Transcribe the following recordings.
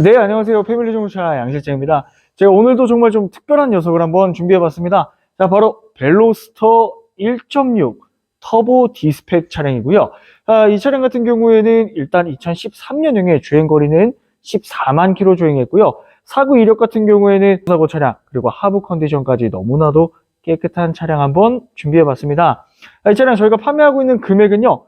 네, 안녕하세요. 패밀리 중고차 양실재입니다. 제가 오늘도 정말 좀 특별한 녀석을 한번 준비해봤습니다. 자, 바로 벨로스터 1.6 터보 디스펙 차량이고요. 아, 이 차량 같은 경우에는 일단 2013년형의 주행거리는 14만 킬로 주행했고요. 사고 이력 같은 경우에는 사고 차량 그리고 하부 컨디션까지 너무나도 깨끗한 차량 한번 준비해봤습니다. 아, 이 차량 저희가 판매하고 있는 금액은요.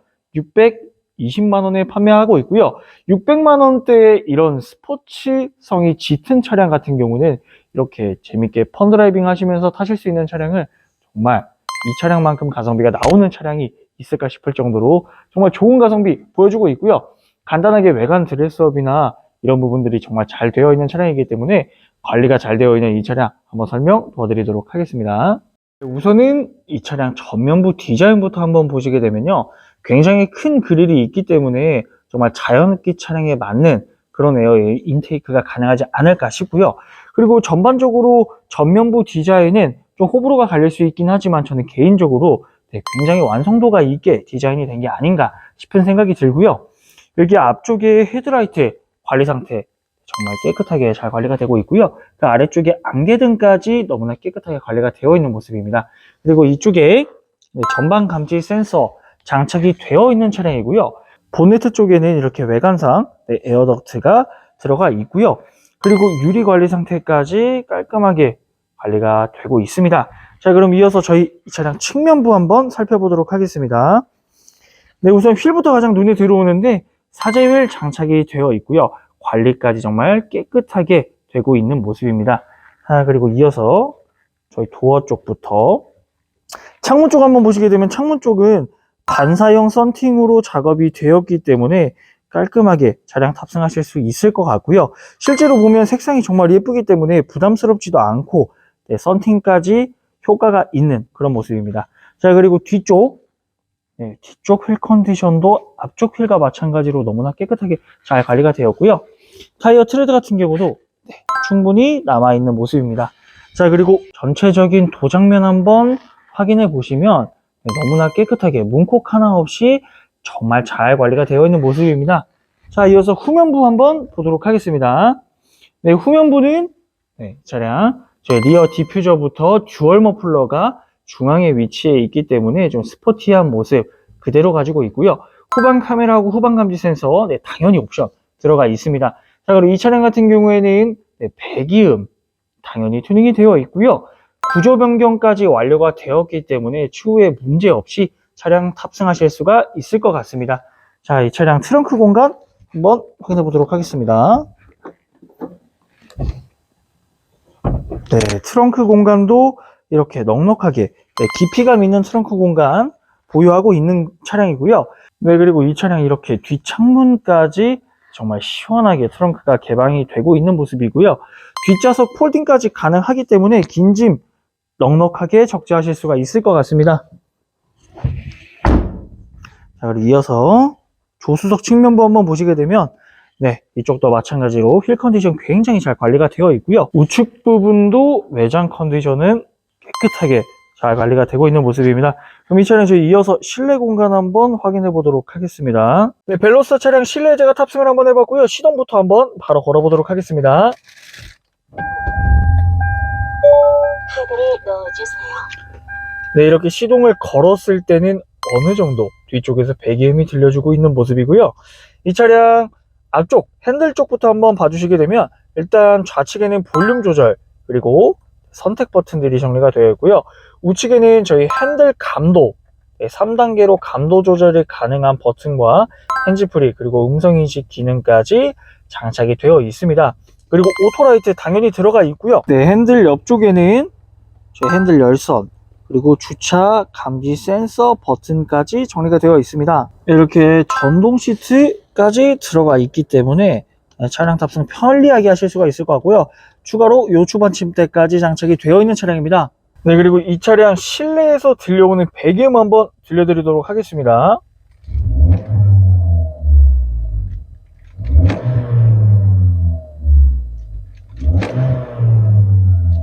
620만 원에 판매하고 있고요. 600만 원대의 이런 스포츠성이 짙은 차량 같은 경우는 이렇게 재밌게 펀드라이빙 하시면서 타실 수 있는 차량은 정말 이 차량만큼 가성비가 나오는 차량이 있을까 싶을 정도로 정말 좋은 가성비 보여주고 있고요. 간단하게 외관 드레스업이나 이런 부분들이 정말 잘 되어 있는 차량이기 때문에 관리가 잘 되어 있는 이 차량 한번 설명 도와드리도록 하겠습니다. 우선은 이 차량 전면부 디자인부터 한번 보시게 되면요. 굉장히 큰 그릴이 있기 때문에 정말 자연흡기 차량에 맞는 그런 에어 인테이크가 가능하지 않을까 싶고요. 그리고 전반적으로 전면부 디자인은 좀 호불호가 갈릴 수 있긴 하지만 저는 개인적으로 네, 굉장히 완성도가 있게 디자인이 된 게 아닌가 싶은 생각이 들고요. 여기 앞쪽에 헤드라이트 관리 상태 정말 깨끗하게 잘 관리가 되고 있고요. 그 아래쪽에 안개등까지 너무나 깨끗하게 관리가 되어 있는 모습입니다. 그리고 이쪽에 네, 전방 감지 센서 장착이 되어 있는 차량이고요. 본네트 쪽에는 이렇게 외관상 네, 에어덕트가 들어가 있고요. 그리고 유리 관리 상태까지 깔끔하게 관리가 되고 있습니다. 자, 그럼 이어서 저희 이 차량 측면부 한번 살펴보도록 하겠습니다. 네, 우선 휠부터 가장 눈에 들어오는데 사제 휠 장착이 되어 있고요. 관리까지 정말 깨끗하게 되고 있는 모습입니다. 자, 그리고 이어서 저희 도어 쪽부터 창문 쪽 한번 보시게 되면 창문 쪽은 반사형 썬팅으로 작업이 되었기 때문에 깔끔하게 차량 탑승하실 수 있을 것 같고요. 실제로 보면 색상이 정말 예쁘기 때문에 부담스럽지도 않고 네, 썬팅까지 효과가 있는 그런 모습입니다. 자 그리고 뒤쪽 네, 뒤쪽 휠 컨디션도 앞쪽 휠과 마찬가지로 너무나 깨끗하게 잘 관리가 되었고요. 타이어 트레드 같은 경우도 네, 충분히 남아있는 모습입니다. 자 그리고 전체적인 도장면 한번 확인해 보시면 네, 너무나 깨끗하게 문콕 하나 없이 정말 잘 관리가 되어 있는 모습입니다. 자, 이어서 후면부 한번 보도록 하겠습니다. 네, 후면부는 네, 차량 저희 리어 디퓨저부터 듀얼 머플러가 중앙에 위치해 있기 때문에 좀 스포티한 모습 그대로 가지고 있고요. 후방 카메라하고 후방 감지 센서 네, 당연히 옵션 들어가 있습니다. 자, 그리고 이 차량 같은 경우에는 네, 배기음 당연히 튜닝이 되어 있고요. 구조 변경까지 완료가 되었기 때문에 추후에 문제 없이 차량 탑승하실 수가 있을 것 같습니다. 자, 이 차량 트렁크 공간 한번 확인해 보도록 하겠습니다. 네, 트렁크 공간도 이렇게 넉넉하게 네, 깊이감 있는 트렁크 공간 보유하고 있는 차량이고요. 네, 그리고 이 차량 이렇게 뒷창문까지 정말 시원하게 트렁크가 개방이 되고 있는 모습이고요. 뒷좌석 폴딩까지 가능하기 때문에 긴 짐 넉넉하게 적재하실 수가 있을 것 같습니다. 자, 그리고 이어서 조수석 측면부 한번 보시게 되면 네, 이쪽도 마찬가지로 휠 컨디션 굉장히 잘 관리가 되어 있고요. 우측 부분도 외장 컨디션은 깨끗하게 잘 관리가 되고 있는 모습입니다. 그럼 이 차량 저희 이어서 실내 공간 한번 확인해 보도록 하겠습니다. 네, 벨로스터 차량 실내 제가 탑승을 한번 해봤고요. 시동부터 한번 바로 걸어보도록 하겠습니다. 카드를 넣어주세요. 네, 이렇게 시동을 걸었을 때는 어느 정도 뒤쪽에서 배기음이 들려주고 있는 모습이고요. 이 차량 앞쪽 핸들 쪽부터 한번 봐주시게 되면 일단 좌측에는 볼륨 조절 그리고 선택 버튼들이 정리가 되어 있고요. 우측에는 저희 핸들 감도 3단계로 감도 조절이 가능한 버튼과 핸즈프리 그리고 음성인식 기능까지 장착이 되어 있습니다. 그리고 오토라이트 당연히 들어가 있고요. 네, 핸들 옆쪽에는 저희 핸들 열선 그리고 주차 감지 센서 버튼까지 정리가 되어 있습니다. 이렇게 전동 시트까지 들어가 있기 때문에 차량 탑승 편리하게 하실 수가 있을 것 같고요. 추가로 요추반 침대까지 장착이 되어 있는 차량입니다. 네, 그리고 이 차량 실내에서 들려오는 배기음 한번 들려드리도록 하겠습니다.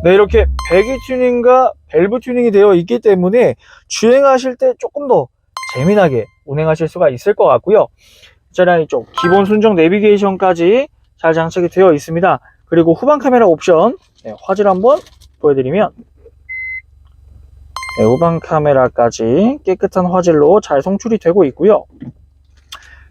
네, 이렇게 배기 튜닝과 밸브 튜닝이 되어 있기 때문에 주행하실 때 조금 더 재미나게 운행하실 수가 있을 것 같고요. 차량이 좀 기본 순정 내비게이션까지 잘 장착이 되어 있습니다. 그리고 후방 카메라 옵션 네, 화질 한번 보여드리면 네, 후방 카메라까지 깨끗한 화질로 잘 송출이 되고 있고요.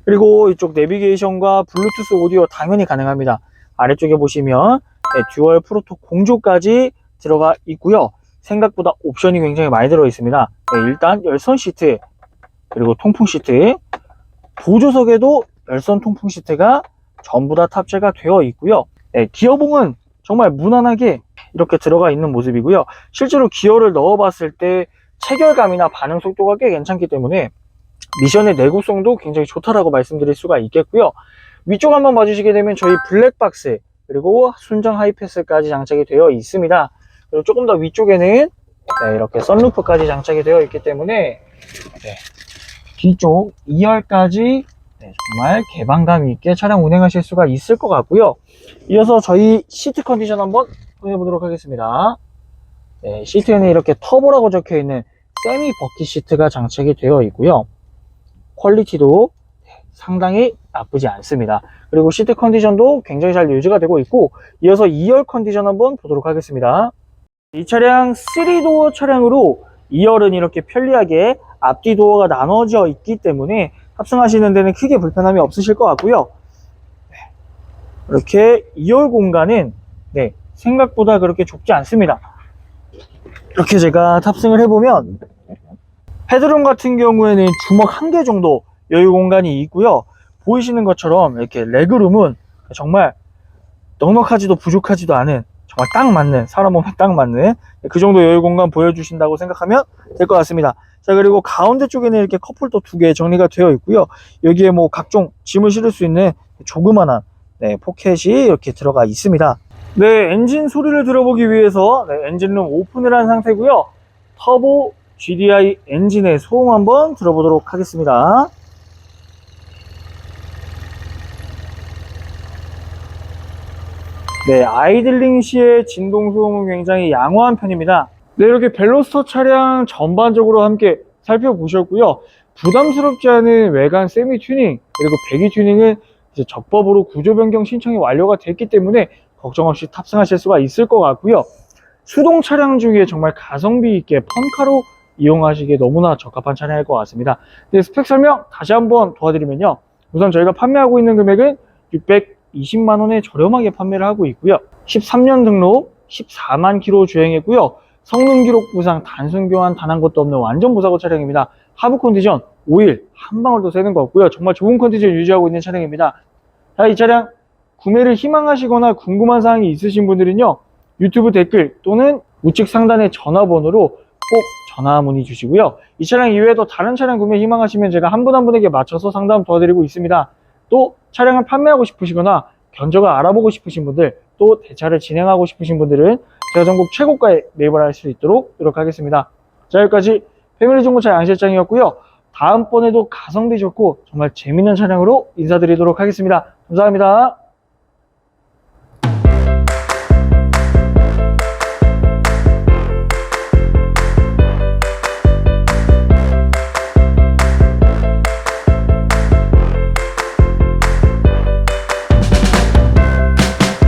그리고 이쪽 내비게이션과 블루투스 오디오 당연히 가능합니다. 아래쪽에 보시면 네, 듀얼 프로토 공조까지 들어가 있고요. 생각보다 옵션이 굉장히 많이 들어 있습니다. 네, 일단 열선 시트 그리고 통풍 시트 보조석에도 열선 통풍 시트가 전부 다 탑재가 되어 있고요. 네, 기어봉은 정말 무난하게 이렇게 들어가 있는 모습이고요. 실제로 기어를 넣어봤을 때 체결감이나 반응 속도가 꽤 괜찮기 때문에 미션의 내구성도 굉장히 좋다라고 말씀드릴 수가 있겠고요. 위쪽 한번 봐주시게 되면 저희 블랙박스 그리고 순정 하이패스까지 장착이 되어 있습니다. 그리고 조금 더 위쪽에는 네, 이렇게 썬루프까지 장착이 되어 있기 때문에 네, 뒤쪽 2열까지 네, 정말 개방감 있게 차량 운행하실 수가 있을 것 같고요. 이어서 저희 시트 컨디션 한번 해보도록 하겠습니다. 네, 시트에는 이렇게 터보라고 적혀 있는 세미 버킷 시트가 장착이 되어 있고요. 퀄리티도 상당히 나쁘지 않습니다. 그리고 시트 컨디션도 굉장히 잘 유지가 되고 있고 이어서 2열 컨디션 한번 보도록 하겠습니다. 이 차량 3도어 차량으로 2열은 이렇게 편리하게 앞뒤 도어가 나눠져 있기 때문에 탑승하시는 데는 크게 불편함이 없으실 것 같고요. 네, 이렇게 2열 공간은 네, 생각보다 그렇게 좁지 않습니다. 이렇게 제가 탑승을 해보면 헤드룸 같은 경우에는 주먹 한 개 정도 여유 공간이 있고요. 보이시는 것처럼 이렇게 레그룸은 정말 넉넉하지도 부족하지도 않은 정말 딱 맞는 사람 몸에 딱 맞는 그 정도 여유 공간 보여주신다고 생각하면 될 것 같습니다. 자 그리고 가운데 쪽에는 이렇게 컵홀더 두개 정리가 되어 있고요. 여기에 뭐 각종 짐을 실을 수 있는 조그만한 네, 포켓이 이렇게 들어가 있습니다. 네 엔진 소리를 들어보기 위해서 네, 엔진룸 오픈을 한 상태고요. 터보 GDI 엔진의 소음 한번 들어보도록 하겠습니다. 네, 아이들링 시의 진동 소음은 굉장히 양호한 편입니다. 네, 이렇게 벨로스터 차량 전반적으로 함께 살펴보셨고요. 부담스럽지 않은 외관 세미 튜닝, 그리고 배기 튜닝은 이제 적법으로 구조 변경 신청이 완료가 됐기 때문에 걱정 없이 탑승하실 수가 있을 것 같고요. 수동 차량 중에 정말 가성비 있게 펀카로 이용하시기에 너무나 적합한 차량일 것 같습니다. 네, 스펙 설명 다시 한번 도와드리면요. 우선 저희가 판매하고 있는 금액은 620만 원에 저렴하게 판매를 하고 있고요. 13년 등록 14만 킬로 주행했고요. 성능 기록 부상 단순 교환 단한 것도 없는 완전 무사고 차량입니다. 하부 컨디션 오일 한 방울도 새는 거 없고요. 정말 좋은 컨디션 유지하고 있는 차량입니다. 자, 이 차량 구매를 희망하시거나 궁금한 사항이 있으신 분들은요. 유튜브 댓글 또는 우측 상단의 전화번호로 꼭 전화 문의 주시고요. 이 차량 이외에도 다른 차량 구매 희망하시면 제가 한 분한 분에게 맞춰서 상담 도와드리고 있습니다. 또 차량을 판매하고 싶으시거나 견적을 알아보고 싶으신 분들 또 대차를 진행하고 싶으신 분들은 제가 전국 최고가에 매입을 할 수 있도록 노력하겠습니다. 자 여기까지 패밀리 중고차 양실장이었고요. 다음번에도 가성비 좋고 정말 재밌는 차량으로 인사드리도록 하겠습니다. 감사합니다.